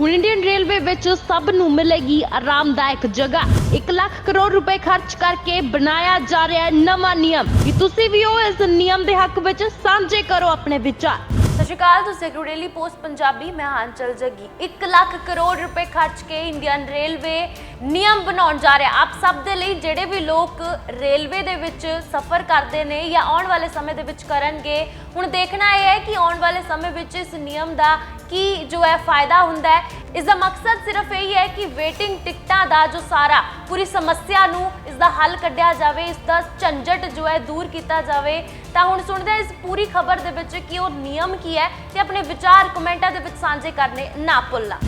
ਹੁਣ Indian railway ਵਿੱਚ ਸਭ ਨੂੰ ਮਿਲੇਗੀ ਆਰਾਮਦਾਇਕ ਜਗ੍ਹਾ। 1 ਲੱਖ ਕਰੋੜ ਰੁਪਏ ਖਰਚ ਕਰਕੇ ਬਣਾਇਆ ਜਾ ਰਿਹਾ ਹੈ ਨਵਾਂ ਨਿਯਮ। ਕੀ ਤੁਸੀਂ ਵੀ ਹੋ ਇਸ ਨਿਯਮ ਦੇ ਹੱਕ ਵਿੱਚ ਸਾਂਝੇ ਕਰੋ ਆਪਣੇ ਵਿਚਾਰ? ਸਤਿ ਸ਼੍ਰੀ ਅਕਾਲ, ਤੁਸੀਂ ਦੇਖ ਪੋਸਟ ਪੰਜਾਬੀ। ਮੈਂ ਹਾਂਚਲ ਜੱਗੀ। 1 ਲੱਖ ਕਰੋੜ ਰੁਪਏ ਖਰਚ ਕੇ ਇੰਡੀਅਨ ਰੇਲਵੇ ਨਿਯਮ ਬਣਾਉਣ ਜਾ ਰਿਹਾ। ਆਪ ਸਭ ਦੇ ਲਈ ਜਿਹੜੇ ਵੀ ਲੋਕ ਰੇਲਵੇ ਦੇ ਵਿੱਚ ਸਫ਼ਰ ਕਰਦੇ ਨੇ ਜਾਂ ਆਉਣ ਵਾਲੇ ਸਮੇਂ ਦੇ ਵਿੱਚ ਕਰਨਗੇ, ਹੁਣ ਦੇਖਣਾ ਇਹ ਹੈ ਕਿ ਆਉਣ ਵਾਲੇ ਸਮੇਂ ਵਿੱਚ ਇਸ ਨਿਯਮ ਦਾ ਕੀ ਜੋ ਹੈ ਫਾਇਦਾ ਹੁੰਦਾ ਹੈ? ਇਸ ਦਾ ਮਕਸਦ ਸਿਰਫ ਇਹ ਹੈ ਕਿ ਵੇਟਿੰਗ ਟਿਕਟਾਂ ਦਾ ਜੋ ਸਾਰਾ ਪੂਰੀ ਸਮੱਸਿਆ ਨੂੰ ਇਸ ਦਾ ਹੱਲ ਕੱਢਿਆ ਜਾਵੇ, ਇਸ ਦਾ ਝੰਜਟ ਜੋ ਹੈ ਦੂਰ ਕੀਤਾ ਜਾਵੇ। ਤਾਂ ਹੁਣ ਸੁਣਦੇ ਇਸ ਪੂਰੀ ਖਬਰ ਦੇ ਵਿੱਚ ਕਿ ਉਹ ਨਿਯਮ ਕੀ ਹੈ ਤੇ ਆਪਣੇ ਵਿਚਾਰ ਕਮੈਂਟਾਂ ਦੇ ਵਿੱਚ ਸਾਂਝੇ ਕਰਨੇ ਨਾ ਭੁੱਲਣਾ।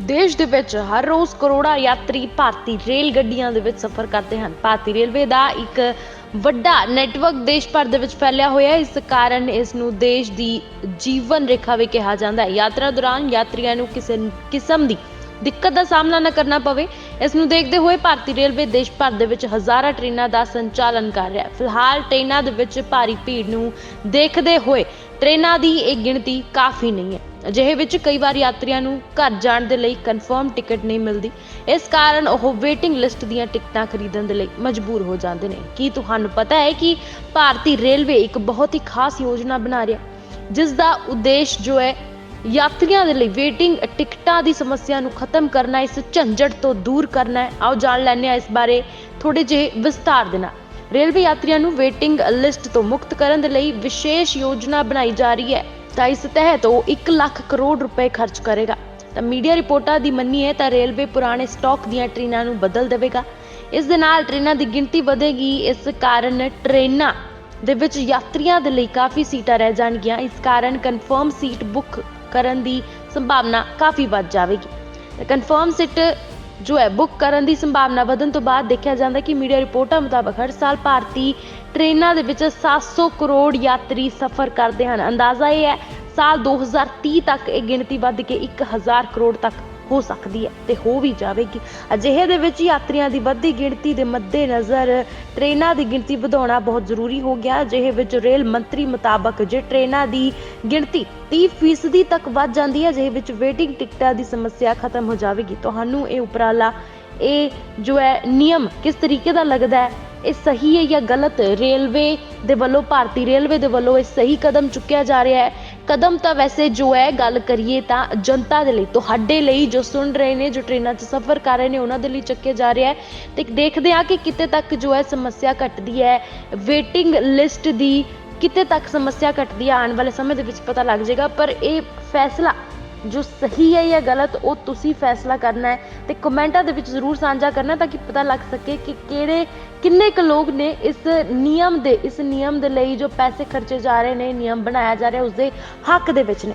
ਦੇਸ਼ ਦੇ ਵਿੱਚ ਹਰ ਰੋਜ਼ ਕਰੋੜਾਂ ਯਾਤਰੀ ਭਾਰਤੀ ਰੇਲ ਗੱਡੀਆਂ ਦੇ ਵਿੱਚ ਸਫ਼ਰ ਕਰਦੇ ਹਨ। ਭਾਰਤੀ ਰੇਲਵੇ ਦਾ ਇੱਕ ਵੱਡਾ ਨੈਟਵਰਕ ਦੇਸ਼ ਭਰ ਦੇ ਵਿੱਚ ਫੈਲਿਆ ਹੋਇਆ ਹੈ। ਇਸ ਕਾਰਨ ਇਸ ਨੂੰ ਦੇਸ਼ ਦੀ ਜੀਵਨ ਰੇਖਾ ਵੀ ਕਿਹਾ ਜਾਂਦਾ ਹੈ। ਯਾਤਰਾ ਦੌਰਾਨ ਯਾਤਰੀਆਂ ਨੂੰ ਕਿਸੇ ਕਿਸਮ ਦੀ ਦਿੱਕਤ ਦਾ ਸਾਹਮਣਾ ਨਾ ਕਰਨਾ ਪਵੇ। ਇਸ ਨੂੰ ਦੇਖਦੇ ਹੋਏ ਭਾਰਤੀ ਰੇਲਵੇ ਦੇਸ਼ ਭਰ ਦੇ ਵਿੱਚ ਹਜ਼ਾਰਾਂ ਟ੍ਰੇਨਾਂ ਦਾ ਸੰਚਾਲਨ ਕਰ ਰਿਹਾ ਹੈ। ਫਿਲਹਾਲ ਟ੍ਰੇਨਾਂ ਦੇ ਵਿੱਚ ਭਾਰੀ ਭੀੜ ਨੂੰ ਦੇਖਦੇ ਹੋਏ ਟ੍ਰੇਨਾਂ ਦੀ ਇਹ ਗਿਣਤੀ ਕਾਫੀ ਨਹੀਂ ਹੈ। ਅਜਿਹੇ ਵਿੱਚ ਕਈ ਵਾਰ ਯਾਤਰੀਆਂ ਨੂੰ ਘਰ ਜਾਣ ਦੇ ਲਈ ਕਨਫਰਮ ਟਿਕਟ ਨਹੀਂ ਮਿਲਦੀ। ਇਸ ਕਾਰਨ ਉਹ ਵੇਟਿੰਗ ਲਿਸਟ ਦੀਆਂ ਟਿਕਟਾਂ ਖਰੀਦਣ ਦੇ ਲਈ ਮਜਬੂਰ ਹੋ ਜਾਂਦੇ ਨੇ। ਕੀ ਤੁਹਾਨੂੰ ਪਤਾ ਹੈ ਕਿ ਭਾਰਤੀ ਰੇਲਵੇ ਇੱਕ ਬਹੁਤ ਹੀ ਖਾਸ ਯੋਜਨਾ ਬਣਾ ਰਿਹਾ ਜਿਸ ਦਾ ਉਦੇਸ਼ ਜੋ ਹੈ ਯਾਤਰੀਆਂ ਦੇ ਲਈ ਵੇਟਿੰਗ ਟਿਕਟਾਂ ਦੀ ਸਮੱਸਿਆ ਨੂੰ ਖਤਮ ਕਰਨਾ, ਇਸ ਝੰਜਟ ਤੋਂ ਦੂਰ ਕਰਨਾ ਹੈ। ਆਓ ਜਾਣ ਲੈਂਦੇ ਹਾਂ ਇਸ ਬਾਰੇ ਥੋੜੇ ਜਿਹੇ ਵਿਸਤਾਰ ਦੇ ਰੇਲਵੇ ਯਾਤਰੀਆਂ ਨੂੰ ਵੇਟਿੰਗ ਲਿਸਟ ਤੋਂ ਮੁਕਤ ਕਰਨ ਦੇ ਲਈ ਵਿਸ਼ੇਸ਼ ਯੋਜਨਾ ਬਣਾਈ ਜਾ ਰਹੀ ਹੈ। ਤਾਂ ਇਸ ਤਹਿਤ ਉਹ 1 ਲੱਖ ਕਰੋੜ ਰੁਪਏ ਖਰਚ ਕਰੇਗਾ। ਤਾਂ ਮੀਡੀਆ ਰਿਪੋਰਟਾਂ ਦੀ ਮੰਨੀਏ ਤਾਂ ਰੇਲਵੇ ਪੁਰਾਣੇ ਸਟਾਕ ਦੀਆਂ ਟ੍ਰੇਨਾਂ ਨੂੰ ਬਦਲ ਦੇਵੇਗਾ। ਇਸ ਦੇ ਨਾਲ ਟ੍ਰੇਨਾਂ ਦੀ ਗਿਣਤੀ ਵਧੇਗੀ। ਇਸ ਕਾਰਨ ਟ੍ਰੇਨਾਂ ਦੇ ਵਿੱਚ ਯਾਤਰੀਆਂ ਦੇ ਲਈ ਕਾਫੀ ਸੀਟਾਂ ਰਹਿ ਜਾਣਗੀਆਂ। ਇਸ ਕਾਰਨ ਕਨਫਰਮ ਸੀਟ ਬੁੱਕ ਕਰਨ ਦੀ ਸੰਭਾਵਨਾ ਕਾਫੀ ਵੱਧ ਜਾਵੇਗੀ। ਕਨਫਰਮ ਸੀਟ ਜੋ ਹੈ ਬੁੱਕ ਕਰਨ ਦੀ ਸੰਭਾਵਨਾ ਵਧਣ ਤੋਂ ਬਾਅਦ ਦੇਖਿਆ ਜਾਂਦਾ ਕਿ ਮੀਡੀਆ ਰਿਪੋਰਟਾਂ ਮੁਤਾਬਕ ਹਰ ਸਾਲ ਭਾਰਤੀ ਟ੍ਰੇਨਾਂ ਦੇ ਵਿੱਚ 700 ਕਰੋੜ ਯਾਤਰੀ ਸਫ਼ਰ ਕਰਦੇ ਹਨ। ਅੰਦਾਜ਼ਾ ਇਹ ਹੈ, ਸਾਲ 2030 ਤੱਕ ਇਹ ਗਿਣਤੀ ਵੱਧ ਕੇ 1000 ਕਰੋੜ ਤੱਕ ਹੋ ਸਕਦੀ ਹੈ ਤੇ ਹੋ ਵੀ ਜਾਵੇਗੀ। ਅਜਿਹੇ ਦੇ ਵਿੱਚ ਯਾਤਰੀਆਂ ਦੀ ਵੱਧਦੀ ਗਿਣਤੀ ਦੇ ਮੱਦੇਨਜ਼ਰ ਟ੍ਰੇਨਾਂ ਦੀ ਗਿਣਤੀ ਵਧਾਉਣਾ ਬਹੁਤ ਜ਼ਰੂਰੀ ਹੋ ਗਿਆ। ਅਜਿਹੇ ਵਿੱਚ ਰੇਲ ਮੰਤਰੀ ਮੁਤਾਬਕ ਜੇ ਟ੍ਰੇਨਾਂ ਦੀ ਗਿਣਤੀ 30% ਤੱਕ ਵੱਧ ਜਾਂਦੀ ਹੈ ਜਿਹੇ ਵਿੱਚ ਵੇਟਿੰਗ ਟਿਕਟਾਂ ਦੀ ਸਮੱਸਿਆ ਖਤਮ ਹੋ ਜਾਵੇਗੀ। ਤੁਹਾਨੂੰ ਇਹ ਉਪਰਾਲਾ, ਇਹ ਜੋ ਹੈ ਨਿਯਮ ਕਿਸ ਤਰੀਕੇ ਦਾ ਲੱਗਦਾ ਹੈ, ਇਹ ਸਹੀ ਹੈ ਜਾਂ ਗਲਤ? ਰੇਲਵੇ ਦੇ ਵੱਲੋਂ, ਭਾਰਤੀ ਰੇਲਵੇ ਦੇ ਵੱਲੋਂ ਇਹ ਸਹੀ ਕਦਮ ਚੁੱਕਿਆ ਜਾ ਰਿਹਾ ਹੈ। ਕਦਮ ਤਾਂ ਵੈਸੇ ਜੋ ਹੈ, ਗੱਲ ਕਰੀਏ ਤਾਂ ਜਨਤਾ ਦੇ ਲਈ, ਤੁਹਾਡੇ ਲਈ ਜੋ ਸੁਣ ਰਹੇ ਨੇ, ਜੋ ਟ੍ਰੇਨਾਂ 'ਚ ਸਫ਼ਰ ਕਰ ਰਹੇ ਨੇ, ਉਹਨਾਂ ਦੇ ਲਈ ਚੱਕਿਆ ਜਾ ਰਿਹਾ ਹੈ। ਤੇ ਦੇਖਦੇ ਹਾਂ ਕਿ ਕਿਤੇ ਤੱਕ ਜੋ ਹੈ ਸਮੱਸਿਆ ਘਟਦੀ ਹੈ। ਵੇਟਿੰਗ ਲਿਸਟ ਦੀ ਕਿਤੇ ਤੱਕ ਸਮੱਸਿਆ ਘਟਦੀ ਹੈ ਆਉਣ ਵਾਲੇ ਸਮੇਂ ਦੇ ਵਿੱਚ ਪਤਾ ਲੱਗ ਜਾਏਗਾ, ਪਰ ਇਹ ਫੈਸਲਾ ਜੋ ਸਹੀ ਹੈ ਜਾਂ ਗਲਤ, ਉਹ ਤੁਸੀਂ ਫੈਸਲਾ ਕਰਨਾ ਹੈ ਤੇ ਕਮੈਂਟਾਂ ਦੇ ਵਿੱਚ ਜ਼ਰੂਰ ਸਾਂਝਾ ਕਰਨਾ ਤਾਂ ਕਿ ਪਤਾ ਲੱਗ ਸਕੇ ਕਿ ਕਿਹੜੇ, ਕਿੰਨੇ ਕੁ ਲੋਕ ਨੇ ਇਸ ਨਿਯਮ ਦੇ, ਇਸ ਨਿਯਮ ਦੇ ਲਈ ਜੋ ਪੈਸੇ ਖਰਚੇ ਜਾ ਰਹੇ ਨੇ, ਨਿਯਮ ਬਣਾਇਆ ਜਾ ਰਿਹਾ ਉਸ ਦੇ ਹੱਕ ਦੇ ਵਿੱਚ ਨੇ।